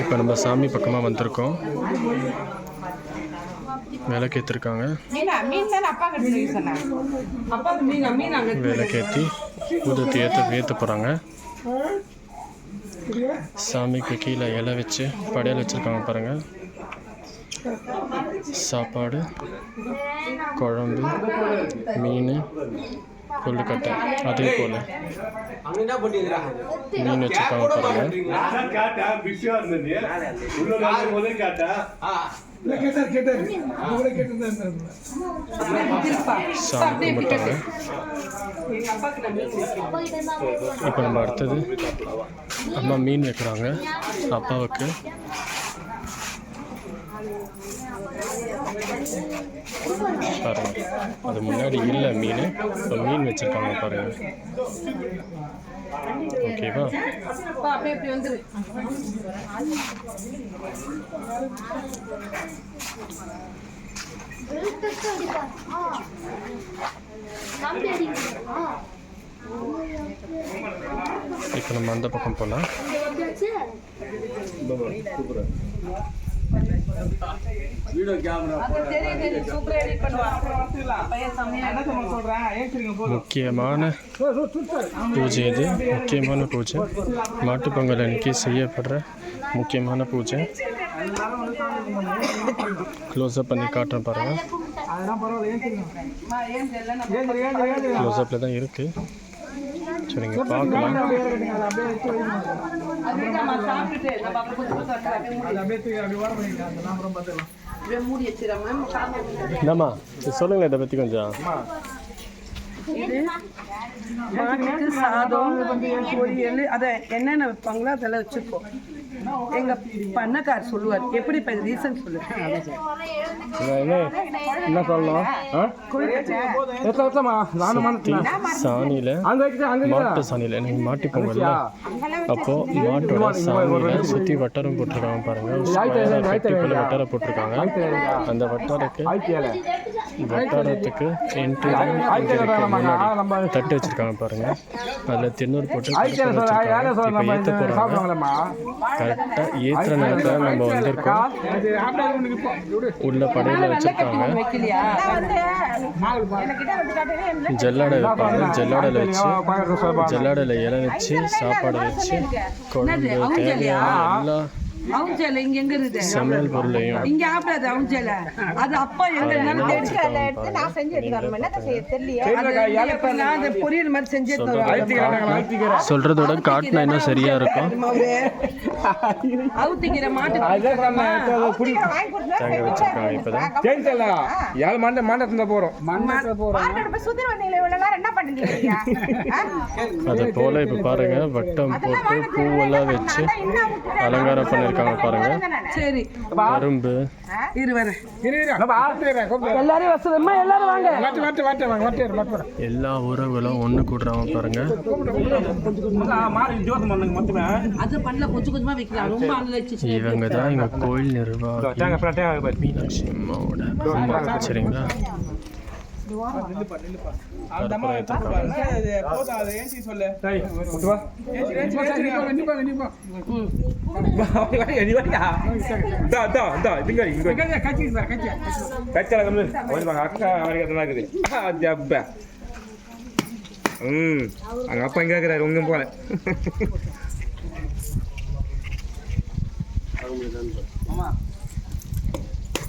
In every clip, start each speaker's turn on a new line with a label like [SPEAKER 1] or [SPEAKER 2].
[SPEAKER 1] இப்போ நம்ம சாமி பக்கமாக வந்திருக்கோம். விளக்கேற்றிருக்காங்க விளக்கேற்றி ஊதத்தி ஏற்ற ஏற்ற போகிறாங்க சாமிக்கு கீழே இலை வச்சு படையல் வச்சுருக்காங்க பாருங்கள் சாப்பாடு குழம்பு மீன் கொள்ளுக்கட்டை அதே போல். மீன் வச்சுருக்காங்க பாருங்கள் சாமி கும்பிட்டாங்க. இப்போ நம்ம அடுத்தது. அம்மா மீன் வைக்கிறாங்க. அப்பாவுக்கு. பாருங்க. அது முன்னாடி இல்லை மீன். இப்போ மீன் வச்சுருக்காங்க பாருங்க. ஓகேவா இப்போ நம்ம அந்த பக்கம் போகலாம்
[SPEAKER 2] அது தெரியும் தெரியும் சூப்பரா எடிட் பண்ணுவான் பையன் செம்மையா என்ன சொல்றேன்
[SPEAKER 1] முக்கியமான பூஜை இது முக்கியமான பூஜை மாட்டுப் பொங்கல் அன்னைக்கு செய்யப்படுற முக்கியமான பூஜை க்ளோஸ்அப் பண்ணி காட்டுறேன் பாருங்கள்
[SPEAKER 2] ஏன் தெரியல
[SPEAKER 1] க்ளோஸ்அப்பில் தான் இருக்குது சரிங்க பார்க்கலாம் என்னம்மா சரி சொல்லுங்களேன் இதை பற்றி கொஞ்சம்.
[SPEAKER 2] மாட்டுக்கு சாதம் பொரியல் அதை என்னென்ன வைப்பாங்களோ அதெல்லாம் வச்சுருக்கோம் எங்க பண்ணக்கார் சொல்லுவார். எப்படி இப்போ ரீசன் சொல்லு.
[SPEAKER 1] என்ன சொல்லணும்? சாணியில் மாட்டு சாணியில். எனக்கு மாட்டு பொங்கல்ல அப்போது மாட்டோட சாணியில் சுற்றி வட்டாரம் போட்டிருக்காங்க பாருங்கள் வட்டாரம் போட்டிருக்காங்க. அந்த வட்டாரக்கு வட்டாரத்துக்கு என்ட்ரி தட்டு வச்சிருக்காங்க பாருங்க. அதில் திண்ணூறு போட்டு. இப்போ ஏற்ற போகிறாங்க கரெக்டாக ஏற்றுற நேரத்தில் நம்ம வந்திருக்கோம். உள்ள படையில வச்சிருக்காங்க. ஜல்லாடை வைப்பாங்க. ஜல்லாடையில் வச்சு ஜல்லாடையில் இலை வச்சு சாப்பாடு வச்சு குழம்பு தேவையான எல்லா
[SPEAKER 2] அவுஞ்சல இங்க எங்க இருக்குது?
[SPEAKER 1] சமையல் பொருளையும்.
[SPEAKER 2] இங்க ஆப்பிடாது அவுஞ்சல அது அப்பா எங்க தேடி
[SPEAKER 3] அதை எடுத்து நான் செஞ்சு எடுத்துக்கிறேன் என்ன செய்ய தெரியலையே?
[SPEAKER 2] அது எப்ப நான் அந்த பொரியல் மாதிரி செஞ்சு எடுத்து வருவேன்.
[SPEAKER 1] சொல்றதோட காட்டினா இன்னும் சரியா இருக்கும்?
[SPEAKER 2] அவுத்திக்கிற மாட்டு
[SPEAKER 1] தேங்காய் வச்சிருக்காங்க இப்பதான்
[SPEAKER 4] ஏழு மண்ட மண்டத்துல போறோம்.
[SPEAKER 3] மார்க்கெட் போய் சுத்தி வந்தீங்களே இவ்வளவு நேரம் என்ன பண்ணிட்டு
[SPEAKER 1] அது போல இப்ப பாருங்க வட்டம் போட்டு பூவெல்லாம் வச்சு அலங்காரம் பண்ணிருக்காங்க பாருங்க.
[SPEAKER 2] சரி.
[SPEAKER 1] கரும்பு.
[SPEAKER 2] எல்லாரும் வசதமா எல்லாரும் வாங்க.
[SPEAKER 1] எல்லா உறவுகளும் ஒண்ணு கூடுறாங்க பாருங்க.
[SPEAKER 2] அது பண்ணல கொஞ்சம் கொஞ்சமா வைக்கலாம். ரொம்ப அனுலச்சு
[SPEAKER 1] இவங்க தான் எங்க கோயில் நிர்வாகி. மீனாட்சி அம்மாவோட. அம்மா சரிங்களா.
[SPEAKER 4] ம். அங்க அப்பா எங்க இருக்கிறாரு உங்க போல.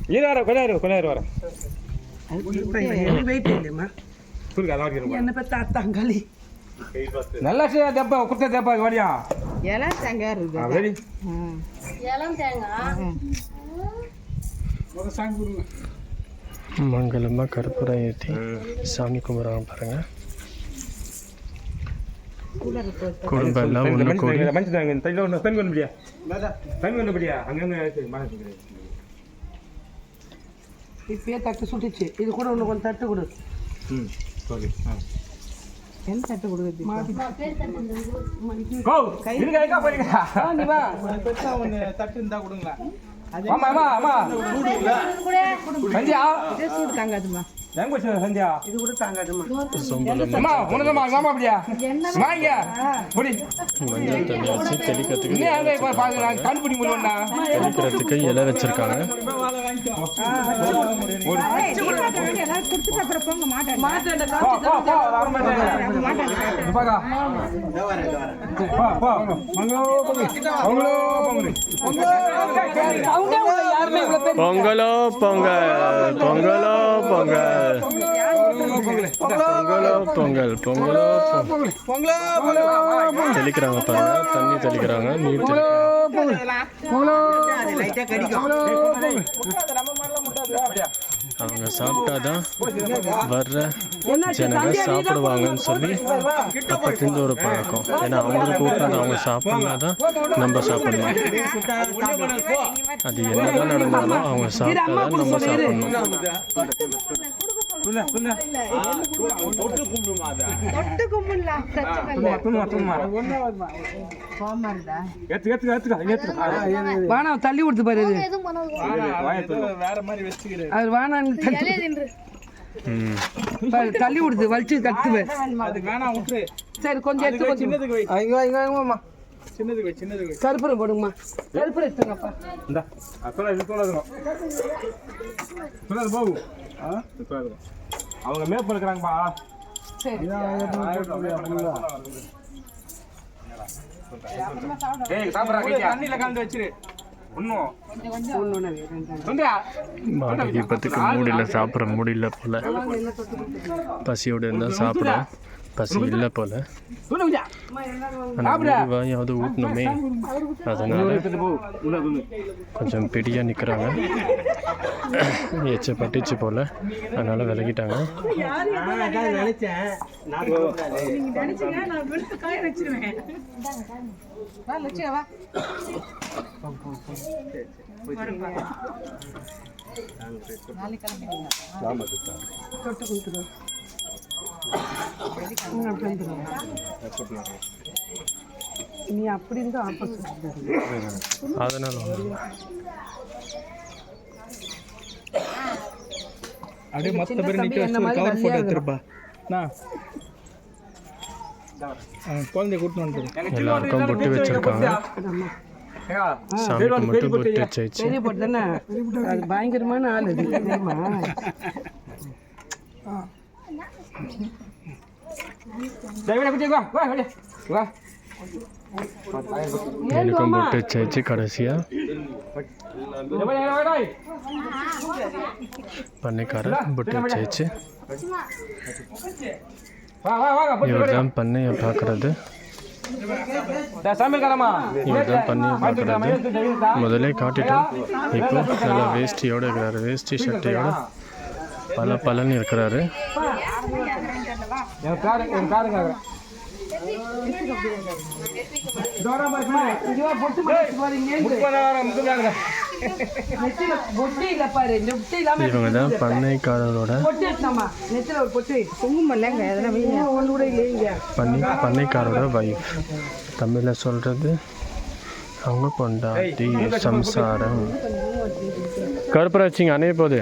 [SPEAKER 4] இரு வர கொஞ்ச நேரம் கொஞ்ச நேரம் வர நல்லா தெப்பா குத்த தெப்பா வரியா
[SPEAKER 3] தேங்காய்
[SPEAKER 1] கற்பூரம் ஏற்றி சாமி கும்பிட்றாங்க பாருங்க. குடும்பம் எல்லாம் ஒன்று கூடி.
[SPEAKER 4] மஞ்சள் தாங்க தண்ணி ஒன்று தண்ணி கொண்டு முடியா கொண்டு முடியா அங்கங்க
[SPEAKER 2] இப்பயே தட்டு சுட்டுச்சு இது கூட ஒன்று கொஞ்சம் தட்டு கொடு
[SPEAKER 4] ம் ஓகே ஆ
[SPEAKER 2] என்ன தட்டு கொடுக்குறது
[SPEAKER 4] கோ இருங்க எங்க போறீங்க
[SPEAKER 2] நீ வா
[SPEAKER 4] ஆமா ஆமா ஆமா மஞ்சியா
[SPEAKER 2] இதே சூடு தாங்காதுமா
[SPEAKER 4] எங்க போச்சு சந்தியா
[SPEAKER 2] இது கூட தாங்காதுமா
[SPEAKER 4] அம்மா உனதம்மா அப்படியா? வாங்க புடி.
[SPEAKER 1] மஞ்சள் தண்ணி வச்சு தெளிக்கிறதுக்கு
[SPEAKER 4] இன்னும் அங்க இப்ப பாரு நான் கண் பிடி முடியும்டா
[SPEAKER 1] தெளிக்கிறதுக்கு இலை வச்சிருக்காங்க.
[SPEAKER 4] பொங்கல் பொங்கல்.
[SPEAKER 1] பொங்கலோ பொங்கல். பொங்கலோ பொங்கல். பொங்கலோ பொங்கல் தெளிக்கிறாங்க பாருங்க. தண்ணி தெளிக்கிறாங்க நீர் அவங்க சாப்பிட்டாதான் வர்ற ஜனங்க சாப்பிடுவாங்கன்னு சொல்லி அப்பத்திருந்து ஒரு பழக்கம். ஏன்னா அவங்களுக்கு ஊட்டினது அவங்க சாப்பிட்னா தான் நம்ம சாப்பிடணும். அது என்னதான் நடந்தாலும் அவங்க சாப்பிட்டா தான் நம்ம சாப்பிடணும்.
[SPEAKER 4] புள்ள புள்ள
[SPEAKER 3] தொட்டு கும்பிடலாம் பிரச்சனை இல்லை
[SPEAKER 4] தும்மா தும்மா ஏத்து ஏத்து ஏத்து ஏத்து
[SPEAKER 2] வானம் தள்ளி அது கொடுத்து வலிச்சு கத்துவே சரி கொஞ்சம் எடுத்து கொஞ்சம் கருப்புரம் போடுங்கம்மா கருப்புரம் எடுத்துங்கப்பா
[SPEAKER 4] இந்த சொல்ல இது சொல்லாதுங்க சொல்லாது போகு அவங்க மேப் இருக்கிறாங்கப்பா
[SPEAKER 2] சரி
[SPEAKER 4] ஏய் சாப்பிடுறா தண்ணில கலந்து வச்சிரு
[SPEAKER 1] மாட்டுக்கு இப்போத்துக்கு மூடியில் சாப்பிட்ற முடியல போல. பசியோடு இருந்தால் சாப்பிடும் பசி இல்லை போல. வாயாவது ஊட்டணுமே அதனால கொஞ்சம் பிடியாக நிற்கிறாங்க எச்ச பட்டுச்சு போல். அதனால் விலகிட்டாங்க.
[SPEAKER 3] வா லட்சியா வா.
[SPEAKER 2] தொட்டு கொடுத்துருவோம் நீ அப்படி இருந்தா ஆப்போசிட்
[SPEAKER 1] அதனால்
[SPEAKER 4] அப்படியே
[SPEAKER 2] மொத்த பேர் நிக்க வச்சு ஒரு கவர் போட்டோ எடுத்துருப்பா
[SPEAKER 4] குழந்தை கூட்டு வந்து
[SPEAKER 1] எல்லாருக்கும் பொட்டு வச்சுருக்காங்க. சாமிக்கு மட்டும் பொட்டு வச்சாச்சு
[SPEAKER 2] பெரிய போட்டு தானே? அது பயங்கரமான ஆள். அது தெரியுமா
[SPEAKER 4] வா வா வா.
[SPEAKER 1] எனக்கும் பொட்டு வச்சாச்சு கடைசியாக பண்ணைக்காரர் பொட்டு வச்சாச்சு தான் பண்ணையை பார்க்குறது
[SPEAKER 4] சாமி காலமா
[SPEAKER 1] இவர் தான் பண்ணையை பார்க்குறது முதல்ல காட்டிட்டோம். இப்போ நல்லா வேஷ்டியோடு இருக்கிறாரு. வேஷ்டி ஷர்ட்டையோட பல பலன்னு இருக்கிறாரு.
[SPEAKER 4] என்
[SPEAKER 1] இவங்க தான் பண்ணைக்காரரோட பண்ணி பண்ணைக்காரோட வைஃப் தமிழில் சொல்கிறது அவங்க பொண்டாட்டி சம்சாரம். கருப்பராச்சிங்க அணைய போகுது